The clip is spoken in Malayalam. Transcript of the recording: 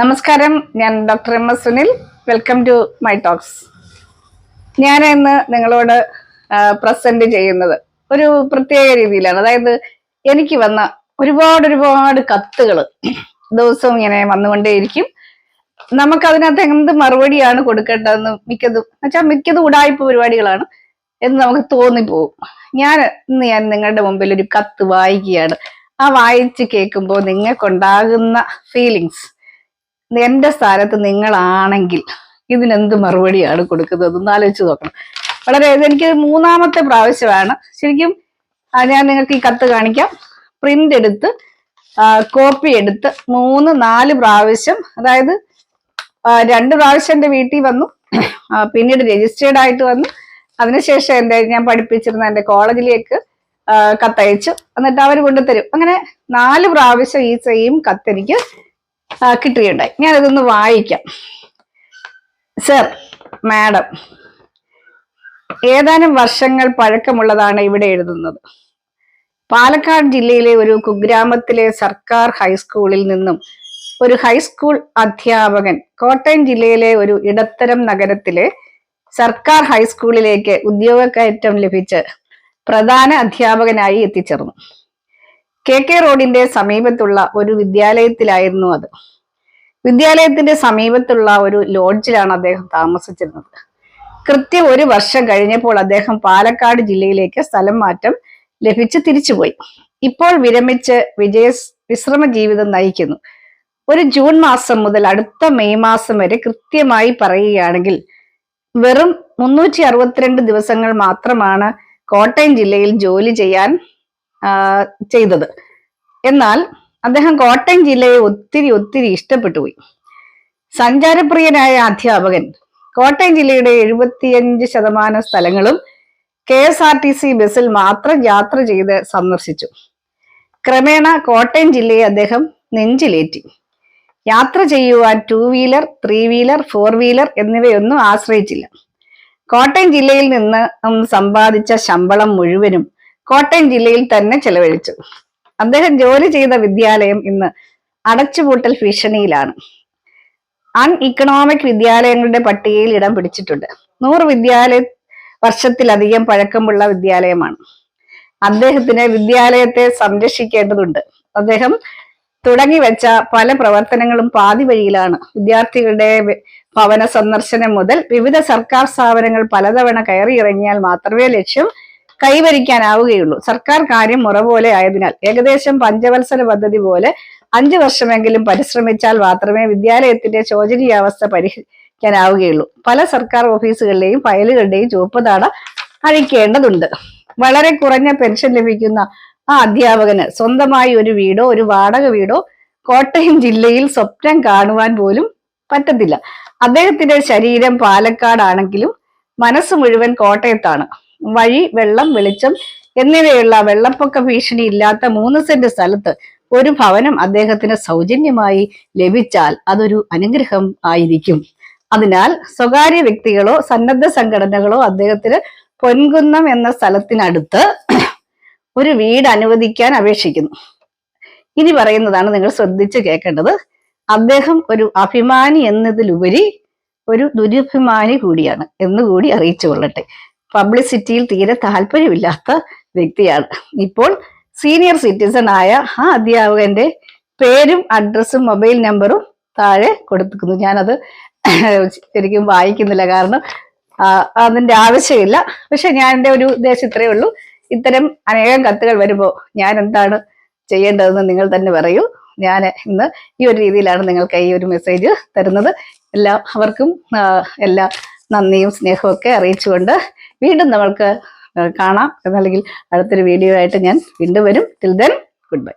നമസ്കാരം ഞാൻ doctor M S Sunil. Welcome to my talks. ഞാൻ ഇന്ന് നിങ്ങളോട് പ്രസന്റ് ചെയ്യുന്നത് ഒരു പ്രത്യേക രീതിയിലാണ്. അതായത് എനിക്ക് വന്ന ഒരുപാട് ഒരുപാട് കത്തുകൾ ദിവസവും ഇങ്ങനെ വന്നുകൊണ്ടേയിരിക്കും. നമുക്ക് അതിനകത്ത് എന്ത് മറുപടിയാണ് കൊടുക്കേണ്ടതെന്ന് മിക്കതും എന്നുവെച്ചാൽ മിക്കതും ഉടായ്പ പരിപാടികളാണ് എന്ന് നമുക്ക് തോന്നിപ്പോവും ഞാൻ ഇന്ന് ഞാൻ നിങ്ങളുടെ മുമ്പിൽ ഒരു കത്ത് വായിക്കുകയാണ്. ആ വായിച്ച് കേൾക്കുമ്പോൾ നിങ്ങൾക്കുണ്ടാകുന്ന ഫീലിങ്സ് എന്റെ സ്ഥാനത്ത് നിങ്ങളാണെങ്കിൽ ഇതിനെന്ത് മറുപടിയാണ് കൊടുക്കുന്നത്? ഒന്ന് ആലോചിച്ച് നോക്കണം. വളരെ എനിക്ക് മൂന്നാമത്തെ പ്രാവശ്യമാണ്. ശരിക്കും ഞാൻ നിങ്ങൾക്ക് ഈ കത്ത് കാണിക്കാം. പ്രിന്റ് എടുത്ത് കോപ്പി എടുത്ത് മൂന്ന് നാല് പ്രാവശ്യം അതായത് രണ്ട് പ്രാവശ്യം എന്റെ വീട്ടിൽ വന്നു. പിന്നീട് രജിസ്റ്റേർഡ് ആയിട്ട് വന്നു. അതിനുശേഷം എന്റെ ഞാൻ പഠിപ്പിച്ചിരുന്ന എന്റെ കോളേജിലേക്ക് കത്തയച്ചു. എന്നിട്ട് അവർ കൊണ്ടുതരും. അങ്ങനെ നാല് പ്രാവശ്യം ഈ സെയിം കത്തെനിക്ക് ആ, കിട്ടുകയുണ്ടായി ഞാനിതൊന്ന് വായിക്കാം. സർ മാഡം ഏതാനും വർഷങ്ങൾ പഴക്കമുള്ളതാണ് ഇവിടെ എഴുതുന്നത്. പാലക്കാട് ജില്ലയിലെ ഒരു കുഗ്രാമത്തിലെ സർക്കാർ ഹൈസ്കൂളിൽ നിന്നും ഒരു ഹൈസ്കൂൾ അധ്യാപകൻ കോട്ടയം ജില്ലയിലെ ഒരു ഇടത്തരം നഗരത്തിലെ സർക്കാർ ഹൈസ്കൂളിലേക്ക് ഉദ്യോഗക്കയറ്റം ലഭിച്ച് പ്രധാന അധ്യാപകനായി എത്തിച്ചേർന്നു. കെ കെ റോഡിന്റെ സമീപത്തുള്ള ഒരു വിദ്യാലയത്തിലായിരുന്നു അത്. വിദ്യാലയത്തിന്റെ സമീപത്തുള്ള ഒരു ലോഡ്ജിലാണ് അദ്ദേഹം താമസിച്ചിരുന്നത്. കൃത്യം ഒരു വർഷം കഴിഞ്ഞപ്പോൾ അദ്ദേഹം പാലക്കാട് ജില്ലയിലേക്ക് സ്ഥലം മാറ്റം ലഭിച്ച് തിരിച്ചുപോയി. ഇപ്പോൾ വിരമിച്ച് വിജയ വിശ്രമ ജീവിതം നയിക്കുന്നു. ഒരു ജൂൺ മാസം മുതൽ അടുത്ത മെയ് മാസം വരെ കൃത്യമായി പറയുകയാണെങ്കിൽ വെറും മുന്നൂറ്റി അറുപത്തിരണ്ട് ദിവസങ്ങൾ മാത്രമാണ് കോട്ടയം ജില്ലയിൽ ജോലി ചെയ്യാൻ ചെയ്തത്. എന്നാൽ അദ്ദേഹം കോട്ടയം ജില്ലയെ ഒത്തിരി ഒത്തിരി ഇഷ്ടപ്പെട്ടു പോയി. സഞ്ചാരപ്രിയനായ അധ്യാപകൻ. കോട്ടയം ജില്ലയുടെ എഴുപത്തിയഞ്ച് ശതമാനം സ്ഥലങ്ങളും K S R T C ബസ്സിൽ മാത്രം യാത്ര ചെയ്ത് സന്ദർശിച്ചു. ക്രമേണ കോട്ടയം ജില്ലയെ അദ്ദേഹം നെഞ്ചിലേറ്റി. യാത്ര ചെയ്യുവാൻ two wheeler three wheeler four wheeler എന്നിവയൊന്നും ആശ്രയിച്ചില്ല. കോട്ടയം ജില്ലയിൽ നിന്ന് സമ്പാദിച്ച ശമ്പളം മുഴുവനും കോട്ടയം ജില്ലയിൽ തന്നെ ചെലവഴിച്ചു. അദ്ദേഹം ജോലി ചെയ്ത വിദ്യാലയം ഇന്ന് അടച്ചുപൂട്ടൽ ഭീഷണിയിലാണ്. അൺ ഇക്കണോമിക് വിദ്യാലയങ്ങളുടെ പട്ടികയിൽ ഇടം പിടിച്ചിട്ടുണ്ട്. നൂറ് വിദ്യാലയ വർഷത്തിലധികം പഴക്കമുള്ള വിദ്യാലയമാണ്. അദ്ദേഹത്തിന് വിദ്യാലയത്തെ സംരക്ഷിക്കേണ്ടതുണ്ട്. അദ്ദേഹം തുടങ്ങി വെച്ച പല പ്രവർത്തനങ്ങളും പാതി വഴിയിലാണ്. വിദ്യാർത്ഥികളുടെ ഭവന സന്ദർശനം മുതൽ വിവിധ സർക്കാർ സ്ഥാപനങ്ങൾ പലതവണ കയറിയിറങ്ങിയാൽ മാത്രമേ ലക്ഷ്യം കൈവരിക്കാനാവുകയുള്ളൂ. സർക്കാർ കാര്യം മുറ പോലെ ആയതിനാൽ ഏകദേശം പഞ്ചവത്സര പദ്ധതി പോലെ അഞ്ചു വർഷമെങ്കിലും പരിശ്രമിച്ചാൽ മാത്രമേ വിദ്യാലയത്തിന്റെ ശോചനീയാവസ്ഥ പരിഹരിക്കാനാവുകയുള്ളൂ. പല സർക്കാർ ഓഫീസുകളിലെയും ഫയലുകളുടെയും ചുവപ്പ് താട അഴിക്കേണ്ടതുണ്ട്. വളരെ കുറഞ്ഞ പെൻഷൻ ലഭിക്കുന്ന ആ അധ്യാപകന് സ്വന്തമായി ഒരു വീടോ ഒരു വാടക വീടോ കോട്ടയം ജില്ലയിൽ സ്വപ്നം കാണുവാൻ പോലും പറ്റത്തില്ല. അദ്ദേഹത്തിന്റെ ശരീരം പാലക്കാടാണെങ്കിലും മനസ്സ് മുഴുവൻ കോട്ടയത്താണ്. വഴി വെള്ളം വെളിച്ചം എന്നിവയുള്ള വെള്ളപ്പൊക്ക ഭീഷണി ഇല്ലാത്ത മൂന്ന് സെന്റ് സ്ഥലത്ത് ഒരു ഭവനം അദ്ദേഹത്തിന് സൗജന്യമായി ലഭിച്ചാൽ അതൊരു അനുഗ്രഹം ആയിരിക്കും. അതിനാൽ സ്വകാര്യ വ്യക്തികളോ സന്നദ്ധ സംഘടനകളോ അദ്ദേഹത്തിന് പൊൻകുന്നം എന്ന സ്ഥലത്തിനടുത്ത് ഒരു വീട് അനുവദിക്കാൻ അപേക്ഷിക്കുന്നു. ഇനി പറയുന്നതാണ് നിങ്ങൾ ശ്രദ്ധിച്ചു കേൾക്കേണ്ടത് അദ്ദേഹം ഒരു അഭിമാനി എന്നതിലുപരി ഒരു ദുരഭിമാനി കൂടിയാണ് എന്നുകൂടി അറിയിച്ചു കൊള്ളട്ടെ പബ്ലിസിറ്റിയിൽ തീരെ താല്പര്യമില്ലാത്ത വ്യക്തിയാണ്. ഇപ്പോൾ സീനിയർ സിറ്റിസൺ ആയ ആ അധ്യാപകന്റെ പേരും അഡ്രസ്സും മൊബൈൽ നമ്പറും താഴെ കൊടുത്തിരിക്കുന്നു. ഞാനത് ശരിക്കും വായിക്കുന്നില്ല കാരണം അതിന്റെ ആവശ്യമില്ല. പക്ഷെ ഞാൻ എന്റെ ഒരു ഉദ്ദേശം ഇത്രയേ ഉള്ളൂ. ഇത്തരം അനേകം കത്തുകൾ വരുമ്പോൾ ഞാൻ എന്താണ് ചെയ്യേണ്ടതെന്ന് നിങ്ങൾ തന്നെ പറയൂ. ഞാൻ ഇന്ന് ഈ ഒരു രീതിയിലാണ് നിങ്ങൾക്ക് ഈ ഒരു മെസ്സേജ് തരുന്നത്. എല്ലാ അവർക്കും എല്ലാ നന്ദിയും സ്നേഹവും ഒക്കെ അറിയിച്ചുകൊണ്ട് വീണ്ടും നമ്മൾക്ക് കാണാം. എന്നല്ലെങ്കിൽ അടുത്തൊരു വീഡിയോ ആയിട്ട് ഞാൻ വീണ്ടും വരും. Till then good bye